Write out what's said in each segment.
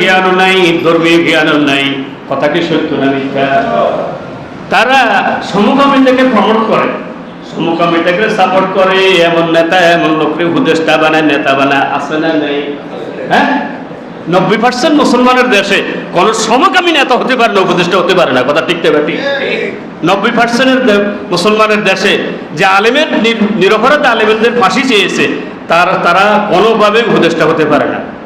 জ্ঞানও নাই, ধর্মীয় জ্ঞানও নাই। কথা কি সত্য না তারা সমকামিতাকে প্রমোট করে। সমকামিতাকে সাপোর্ট করে, এমন নেতা, এমন লোককে উপদেষ্টা বানায়, নেতা বানায়। আছে না নেই? হ্যাঁ? নব্বই পার্সেন্ট মুসলমানের দেশে কোন সমকামী নেতা হতে পারে না, উপদেষ্টা হতে পারে না। কথা টিকতে পারি নব্বই পার্সেন্টের মুসলমানের দেশে যে আলেমের নির- নিরপরাধ আলেমের ফাঁসি চেয়েছে, তার তারা কোনোভাবে উপদেষ্টা হতে পারে না।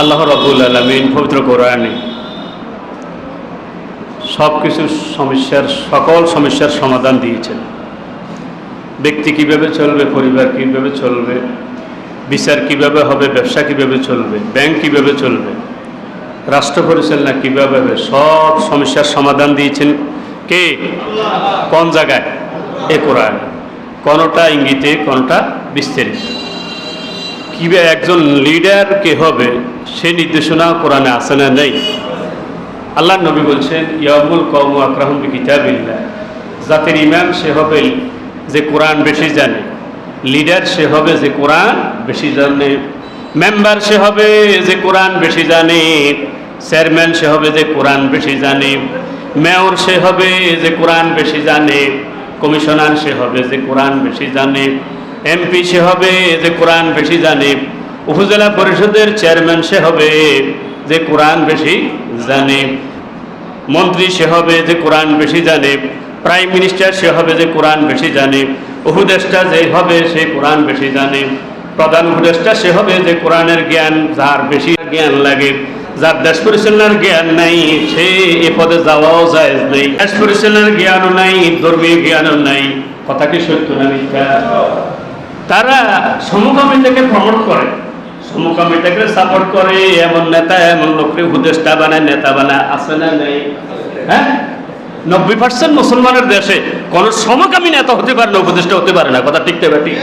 আল্লাহ রবুল আলমিন পবিত্র কোরআনে সব কিছু সমস্যার, সকল সমস্যার সমাধান দিয়েছেন। ব্যক্তি কীভাবে চলবে, পরিবার কীভাবে চলবে, বিচার কীভাবে হবে, ব্যবসা কীভাবে চলবে, ব্যাংক কীভাবে চলবে, রাষ্ট্র পরিচালনা কীভাবে হবে, সব সমস্যার সমাধান দিয়েছেন কে? কোন জায়গায়? এ কোরআন। কোনটা ইঙ্গিতে, কোনটা বিস্তারিত কীভাবে একজন লিডার কে হবে, সে নির্দেশনা কোরআনে আসে না নেই? আল্লাহ নবী বলছেন ইয়ামুল কৌম আকরাহম কিতাবিল্লাহ জাতির ইমাম সে হবে যে কোরআন বেশি জানে লিডার সে হবে যে কোরআন বেশি জানে মেম্বার সে হবে যে কোরআন বেশি জানে চেয়ারম্যান সে হবে যে কোরআন বেশি জানে মেয়র সে হবে যে কোরআন বেশি জানে কমিশনার সে হবে যে কোরআন বেশি জানে। এমপি সে হবে, যে কোরআন বেশি জানে। উপজেলা পরিষদের চেয়ারম্যান সে হবে, যে কোরআন বেশি জানে। মন্ত্রী সে হবে, যে কোরআন বেশি জানে। প্রাইম মিনিস্টার সে হবে, যে কোরআন বেশি জানে। উপদেষ্টা যে হবে, সে কোরআন বেশি জানে। প্রধান উপদেষ্টা সে হবে, যে কোরআনের জ্ঞান যার বেশি জ্ঞান লাগে। যার দেশ পরিচালনার জ্ঞান নাই, সে এ পদে যাওয়াও যায় নেই। দেশ পরিচালনার জ্ঞানও নাই, ধর্মীয় জ্ঞানও নাই। কথা কি সত্য না মিথ্যা? তারা সমকামিতাকে প্রমোট করে। সমকামিতাকে সাপোর্ট করে, এমন নেতা, এমন লোককে উপদেষ্টা বানায়, নেতা বানায়, আছে না নেই? হ্যাঁ? নব্বই পার্সেন্ট মুসলমানের দেশে কোন সমকামী নেতা হতে পারে না, উপদেষ্টা হতে পারে না, কথা টিকতে পারি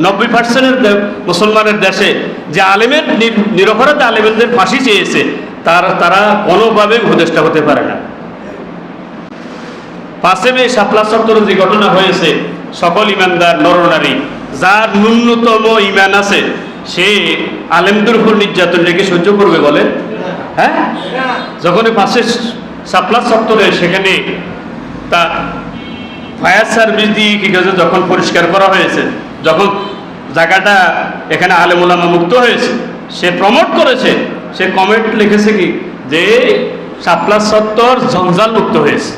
নব্বই পার্সেন্টের মুসলমানের দেশে যে আলেমের নির- নিরপরাধ আলেমের ফাঁসি চেয়েছে, তার তারা কোনোভাবে উপদেষ্টা হতে পারে না। পাশে মে শাপলা চত্বরে যে ঘটনা হয়েছে, সকল ইমানদার নরনারী যার ন্যূনতম ইমান আছে, সে আলেমদের উপর নির্যাতন রেখে সহ্য করবে বলে? হ্যাঁ? যখন পাশে শাপলা চত্বরে সেখানে তা ফায়ার সার্ভিস দিয়ে কি করেছে? যখন পরিষ্কার করা হয়েছে, যখন জায়গাটা এখানে আলেমুলামা মুক্ত হয়েছে, সে প্রমোট করেছে, সে কমেন্ট লিখেছে কি? যে শাপলা চত্বর জঞ্জাল মুক্ত হয়েছে।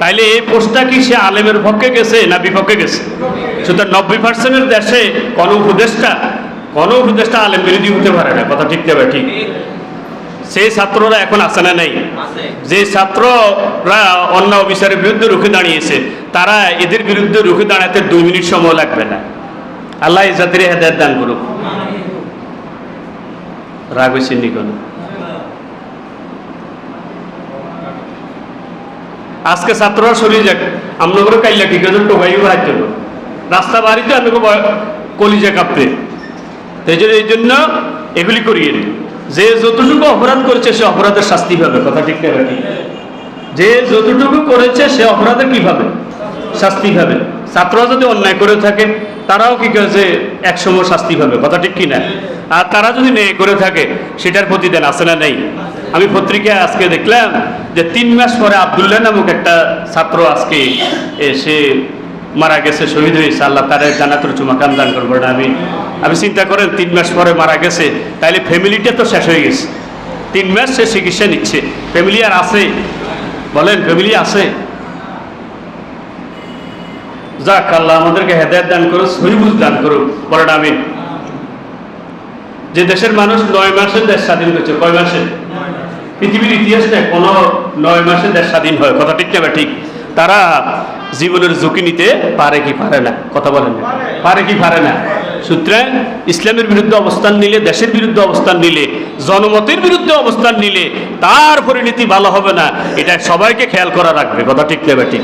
তাইলে এই পোস্টটা কি সে আলেমের পক্ষে গেছে না বিপক্ষে গেছে? সুতরাং নব্বই পার্সেন্টের দেশে কোনো উপদেষ্টা কোনো উপদেষ্টা আলেম বিরোধী হতে পারে না কথা ঠিক দেবে ঠিক। সেই ছাত্ররা এখন আসে না নেই? যে ছাত্ররা অন্য অফিসারের বিরুদ্ধে রুখে দাঁড়িয়েছে তারা এদের বিরুদ্ধে রুখে দাঁড়াতে দুই মিনিট সময় লাগবে না। আল্লাহ এই জাতির হেদায়ত দান করুক। রাগ হয়েছে নি কোনো? আজকে ছাত্ররা সরিয়ে যাক। আমরা করে কাইলা ঠিক আছে টোকাই বাহার জন্য রাস্তা বাড়িতে আমাকে কলিজা কাঁপতে। এই জন্য এই জন্য এগুলি করিয়ে দিই যে যতটুকু অপরাধ করেছে, সে অপরাধের শাস্তি পাবে। কথা ঠিক না যে যতটুকু করেছে, সে অপরাধের কি পাবে? শাস্তি পাবে। ছাত্ররা যদি অন্যায় করে থাকে, তারাও কি করেছে? একসময় শাস্তি পাবে। কথা ঠিক কি না? আর তারা যদি ন্যায় করে থাকে, সেটার প্রতিদান আছে না নেই? আমি পত্রিকায় আজকে দেখলাম যে তিন মাস পরে আবদুল্লাহ নামক একটা ছাত্র আজকে এসে মারা গেছে শহীদ হয়েছে। আল্লাহ তার জানাতুর চুমাকান দান করব না আমি আমি চিন্তা করেন, তিন মাস পরে মারা গেছে। তাইলে ফ্যামিলিটা তো শেষ হয়ে গেছে। তিন মাস সে চিকিৎসা নিচ্ছে। ফ্যামিলি আর আছে। বলেন ফ্যামিলি আছে? যাক, আল্লাহ আমাদেরকে হেদায়ত দান করো সহিবুজ দান করো বলেন আমি যে দেশের মানুষ নয় মাসে দেশ স্বাধীন হয়েছে কয় মাসে? পৃথিবীর ইতিহাস কোনো নয় মাসে দেশ স্বাধীন হয়। কথা ঠিক না ঠিক? তারা জীবনের ঝুঁকি নিতে পারে কি পারে না? কথা বলেন। পারে কি পারে না? সুতরাং ইসলামের বিরুদ্ধে অবস্থান নিলে, দেশের বিরুদ্ধে অবস্থান নিলে, জনমতের বিরুদ্ধে অবস্থান নিলে, তার পরিণতি ভালো হবে না। এটা সবাইকে খেয়াল করা রাখবে। কথা ঠিক না ঠিক?